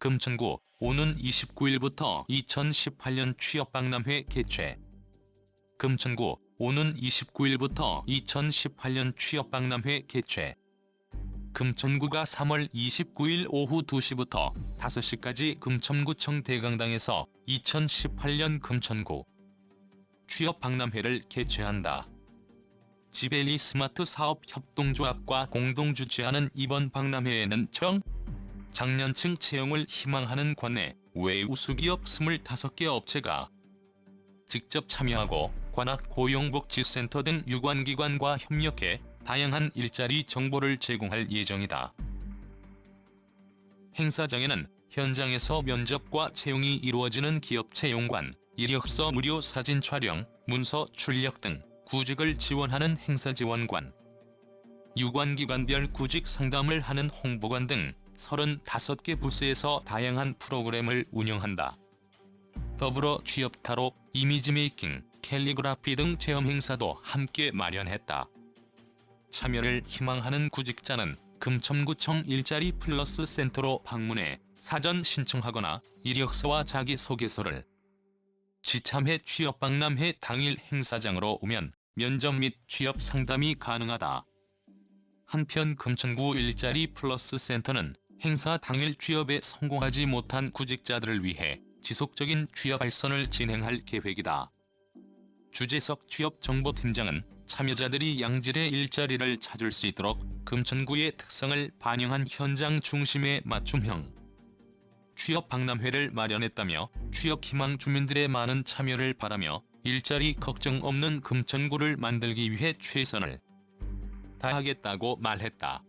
금천구 오는 29일부터 2018년 취업박람회 개최 금천구 오는 29일부터 2018년 취업박람회 개최 금천구가 3월 29일 오후 2시부터 5시까지 금천구청 대강당에서 2018년 금천구 취업박람회를 개최한다. 지벨리 스마트 사업 협동조합과 공동 주최하는 이번 박람회에는 청 장년층 채용을 희망하는 관내 외 우수기업 25개 업체가 직접 참여하고 관악 고용복지센터 등 유관기관과 협력해 다양한 일자리 정보를 제공할 예정이다. 행사장에는 현장에서 면접과 채용이 이루어지는 기업 채용관, 이력서 무료 사진 촬영, 문서 출력 등 구직을 지원하는 행사 지원관, 유관기관별 구직 상담을 하는 홍보관 등 35개 부스에서 다양한 프로그램을 운영한다. 더불어 취업 타로, 이미지 메이킹, 캘리그라피 등 체험 행사도 함께 마련했다. 참여를 희망하는 구직자는 금천구청 일자리 플러스 센터로 방문해 사전 신청하거나 이력서와 자기소개서를 지참해 취업박람회 당일 행사장으로 오면 면접 및 취업 상담이 가능하다. 한편 금천구 일자리 플러스 센터는 행사 당일 취업에 성공하지 못한 구직자들을 위해 지속적인 취업 발선을 진행할 계획이다. 주재석 취업정보팀장은 참여자들이 양질의 일자리를 찾을 수 있도록 금천구의 특성을 반영한 현장 중심의 맞춤형 취업 박람회를 마련했다며 취업 희망 주민들의 많은 참여를 바라며 일자리 걱정 없는 금천구를 만들기 위해 최선을 다하겠다고 말했다.